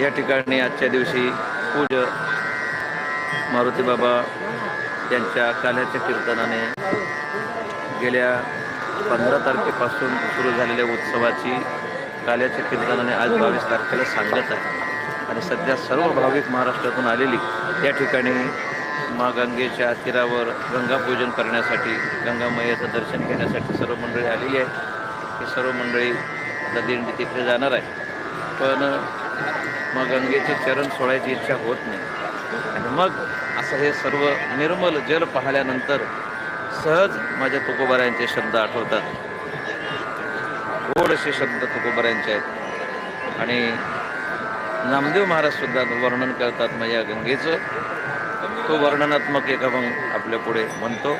या ठिकाणी आजच्या दिवशी पूज मारुती बाबा यांच्या काल्याच्या कीर्तनाने गेल्या पंधरा तारखेपासून सुरू झालेल्या उत्सवाची काल्याच्या कीर्तनाने आज बावीस तारखेला सांगत आहे. आणि सध्या सर्व भाविक महाराष्ट्रातून आलेली या ठिकाणी मा गंगेच्या तीरावर गंगापूजन करण्यासाठी गंगामयाचं दर्शन घेण्यासाठी सर्व मंडळी आलेली आहे ही सर्व मंडळी आता दिंडी तिथे जाणार आहे पण मग गंगेचे चरण सोडायची इच्छा होत नाही. आणि मग असं हे सर्व निर्मल जल पाहिल्यानंतर सहज माझ्या तुकोबारायांचे शब्द आठवतात. गोड असे शब्द तुकोबाऱ्यांचे आहेत. आणि नामदेव महाराज सुद्धा वर्णन करतात माझ्या गंगेचं. तो वर्णनात्मक एक अभंग आपल्या पुढे म्हणतो.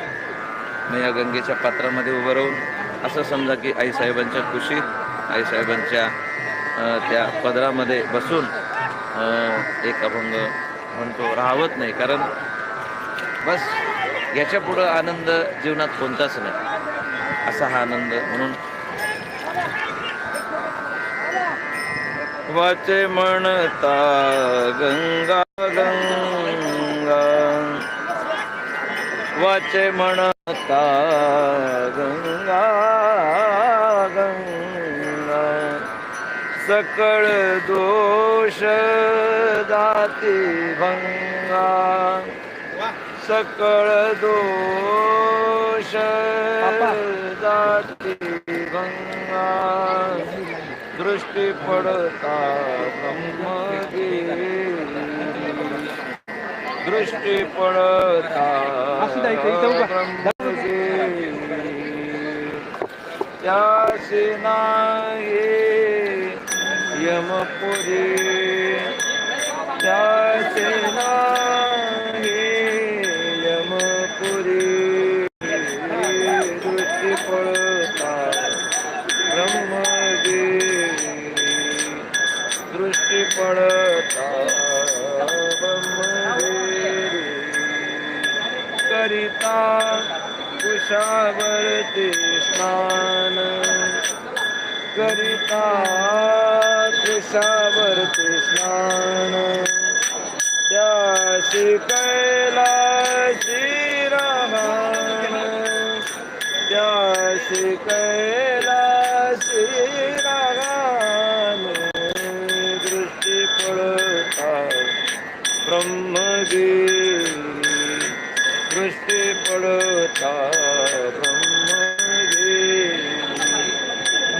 मग या गंगेच्या पात्रामध्ये उभं राहून असं समजा की आईसाहेबांच्या कुशीत आईसाहेबांच्या त्या पदरामध्ये बसून एक अभंग म्हणतो राहवत नाही. कारण बस याच्या पुढं आनंद जीवनात कोणताच नाही. असा हा आनंद म्हणून वाचे म्हणता गंगा गंगा. वाचे म्हणता गंगा. सकळ दोष दाती भंगा। सकळ दोष दाती भंगा। दृष्टी पडता ब्रह्मगिरी दृष्टी पडता ब्रह्मगिरी त्यासी नाही यमपुरी त्यासी नाही यमपुरी. दृष्टी पळता ब्रह्मदेवी दृष्टी पळता ब्रह्मदेवी करिता कुशावरती स्नान. करिता कुशावरती स्नान. त्याशी कैलाशी राहण त्याशी कैलाशी राहण दृष्टी पडता ब्रह्मगिरी दृष्टी पडता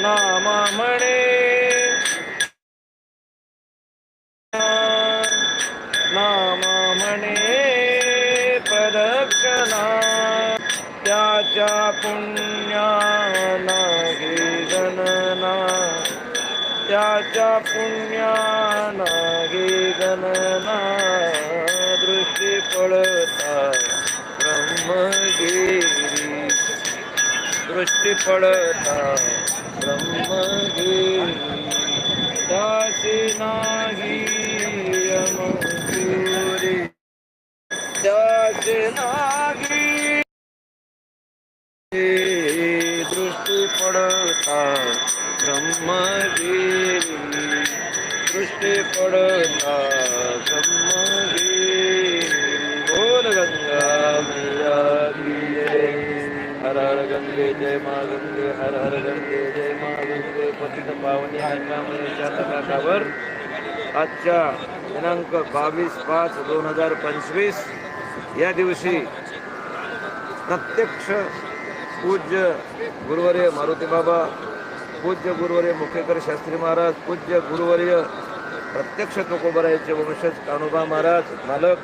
नामा म्हणे नामा म्हणे प्रदक्षणा त्याच्या पुण्या नाही गणना। त्याच्या पुण्या नाही गणना। दृष्टी पडता ब्रह्मगिरी। दृष्टी पडता ब्रह्मदे त्याची नाही यमपुरी दास नाही दृष्टी पडता ब्रह्मगिरी दृष्टी पडता ब्रह्मगिरी हर हर गंगे जय मा गंगे हर हर गंगे जय मा गंगे. पतित पावनी गंगामयच्या म्हणजे आजच्या दिनांक बावीस पाच दोन हजार पंचवीस. या दिवशी प्रत्यक्ष पूज्य गुरुवर्य मारुती बाबा पूज्य गुरुवर्य मुखेकर शास्त्री महाराज पूज्य गुरुवर्य प्रत्यक्ष तुकोबरायचे वंशज कानोबा महाराज मालक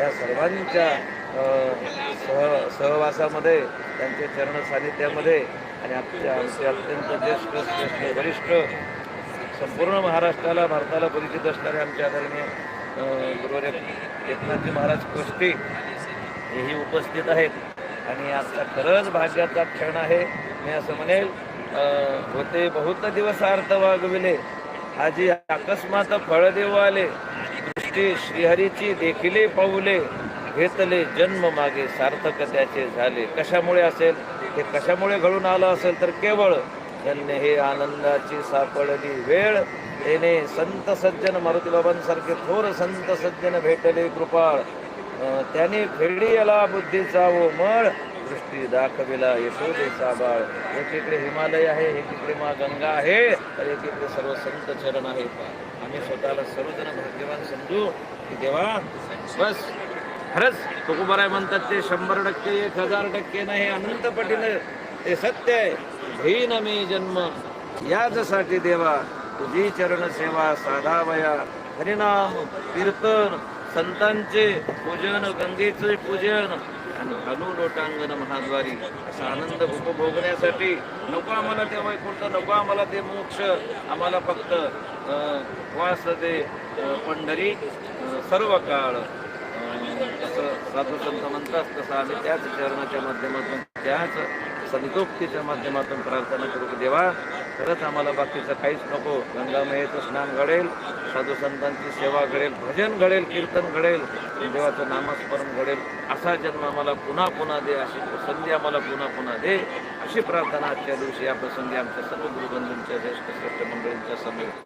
या सर्वांच्या सह सहवासामध्ये त्यांच्या चरण सानिध्यामध्ये आणि आमच्या आमचे अत्यंत ज्येष्ठ श्रेष्ठ वरिष्ठ संपूर्ण महाराष्ट्राला भारताला परिचित असणारे आमचे आदरणीय अ, गुरुवर्य एकनाथजी महाराज कोष्टी हेही उपस्थित आहेत. आणि आजचा खरंच भाग्याचा क्षण आहे. मी असं म्हणेल होते बहुत दिवसार्थ वागविले. आजी अकस्मात फळदेव आले. दृष्टी श्रीहरीची देखिले पाऊले. घेतले जन्म मागे सार्थक त्याचे झाले. कशामुळे असेल? हे कशामुळे घडून आलं असेल तर केवळ धन्य हे आनंदाची सापडली वेळ. येणे संत सज्जन मारुतीबाबांसारखे थोर संत सज्जन भेटले कृपाळ. त्याने फेडी याला बुद्धीचा व मळ. दृष्टी दाखविला यशोदेचा बाळ. एकीकडे हिमालय आहे एकीकडे मा गंगा आहे तर एकीकडे सर्व संत चरण आहे आम्ही स्वतःला सर्वजण भाग्यवान समजू की देवा बस. खरंच तुकोबाराय म्हणतात ते शंभर टक्के एक हजार टक्के नाही. अनंत पटीनं ते सत्य आहे. घेईन मी जन्म. याचसाठी देवा तुझी चरण सेवा साधावया. हरिनाम कीर्तन संतांचे पूजन गंगेचे पूजन आणि अनुलोटांगण महाद्वारी. असा आनंद उपभोगण्यासाठी नको आम्हाला ते वैकुंठ नको आम्हाला ते मोक्ष. आम्हाला फक्त वास दे पंढरी सर्व काळ साधू संत म्हणतात तसं आम्ही त्याच चरणाच्या माध्यमातून त्याच संतोक्तीच्या माध्यमातून प्रार्थना करू की देवा खरंच आम्हाला बाकीचं काहीच नको. गंगामयेचं स्नान घडेल साधू संतांची सेवा घडेल भजन घडेल कीर्तन घडेल देवाचं नामस्मरण घडेल. असा जन्म आम्हाला पुन्हा पुन्हा दे अशी संधी आम्हाला पुन्हा पुन्हा दे. अशी प्रार्थना आजच्या दिवशी या प्रसंगी आमच्या सर्व गुरुबंधूंच्या ज्येष्ठ श्रेष्ठ मंडळींच्या समोर